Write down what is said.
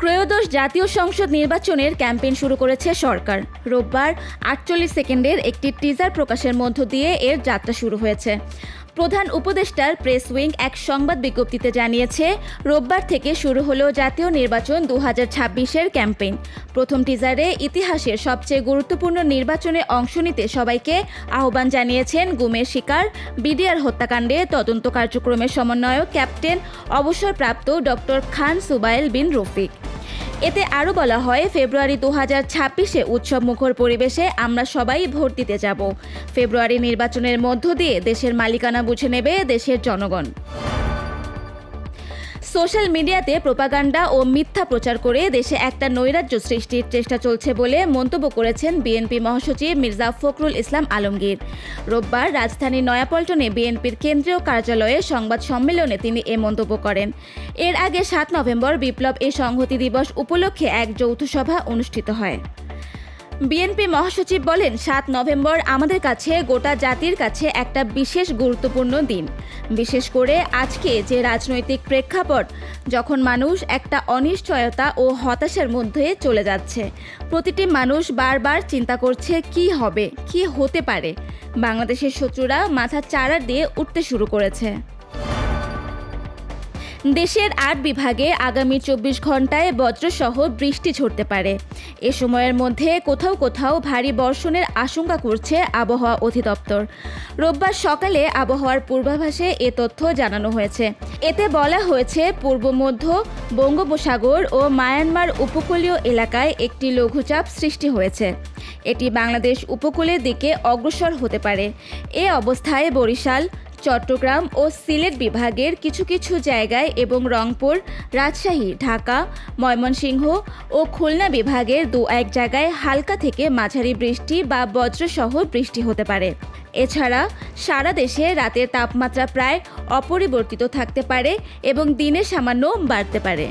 ত্রয়োদশ জাতীয় সংসদ নির্বাচনের ক্যাম্পেইন শুরু করেছে সরকার। রোববার আটচল্লিশ সেকেন্ডের একটি টিজার প্রকাশের মধ্য দিয়ে এর যাত্রা শুরু হয়েছে। প্রধান উপদেষ্টার প্রেস উইং এক সংবাদ বিজ্ঞপ্তিতে জানিয়েছে, রোববার থেকে শুরু হলো জাতীয় নির্বাচন দু হাজার ছাব্বিশের ক্যাম্পেইন। প্রথম টিজারে ইতিহাসের সবচেয়ে গুরুত্বপূর্ণ নির্বাচনে অংশ নিতে সবাইকে আহ্বান জানিয়েছেন গুমের শিকার, বিডিআর হত্যাকাণ্ডে তদন্ত কার্যক্রমের সমন্বয়ক ক্যাপ্টেন অবসরপ্রাপ্ত ডক্টর খান সুবাইল বিন রফিক। এতে আরও বলা হয়, ফেব্রুয়ারি দু হাজার ছাব্বিশে উৎসব মুখর পরিবেশে আমরা সবাই ভোট দিতে যাব। ফেব্রুয়ারি নির্বাচনের মধ্য দিয়ে দেশের মালিকানা বুঝে নেবে দেশের জনগণ। সোশ্যাল মিডিয়াতে প্রোপাগান্ডা ও মিথ্যা প্রচার করে দেশে একটা নৈরাজ্য সৃষ্টির চেষ্টা চলছে বলে মন্তব্য করেছেন বিএনপি মহাসচিব মির্জা ফখরুল ইসলাম আলমগীর। রোববার রাজধানীর নয়াপল্টনে বিএনপির কেন্দ্রীয় কার্যালয়ে সংবাদ সম্মেলনে তিনি এ মন্তব্য করেন। এর আগে সাত নভেম্বর বিপ্লব এ সংহতি দিবস উপলক্ষে এক যৌথ সভা অনুষ্ঠিত হয়। বিএনপি মহাসচিব বলেন, সাত নভেম্বর আমাদের কাছে, গোটা জাতির কাছে একটা বিশেষ গুরুত্বপূর্ণ দিন। বিশেষ করে আজকে যে রাজনৈতিক প্রেক্ষাপট, যখন মানুষ একটা অনিশ্চয়তা ও হতাশার মধ্যে চলে যাচ্ছে। প্রতিটি মানুষ বারবার চিন্তা করছে, কি হবে, কি হতে পারে? বাংলাদেশের শত্রুরা মাথা চারা দিয়ে উঠতে শুরু করেছে। দেশের আট বিভাগে আগামী চব্বিশ ঘন্টায় বজ্রসহ বৃষ্টি ঝরতে পারে। এ সময়ের মধ্যে কোথাও কোথাও ভারী বর্ষণের আশঙ্কা করছে আবহাওয়া অধিদপ্তর। রোববার সকালে আবহাওয়ার পূর্বাভাসে এ তথ্য জানানো হয়েছে। এতে বলা হয়েছে, পূর্ব মধ্য বঙ্গোপসাগর ও মায়ানমার উপকূলীয় এলাকায় একটি লঘুচাপ সৃষ্টি হয়েছে। এটি বাংলাদেশ উপকূলের দিকে অগ্রসর হতে পারে। এ অবস্থায় বরিশাল চট্টগ্রাম ও সিলেট বিভাগের কিছু কিছু জায়গায় এবং রংপুর, রাজশাহী, ঢাকা, ময়মনসিংহ ও খুলনা বিভাগের দু এক জায়গায় হালকা থেকে মাঝারি বৃষ্টি বা বজ্রসহ বৃষ্টি হতে পারে। এছাড়া সারা দেশে রাতের তাপমাত্রা প্রায় অপরিবর্তিত থাকতে পারে এবং দিনে সামান্য বাড়তে পারে।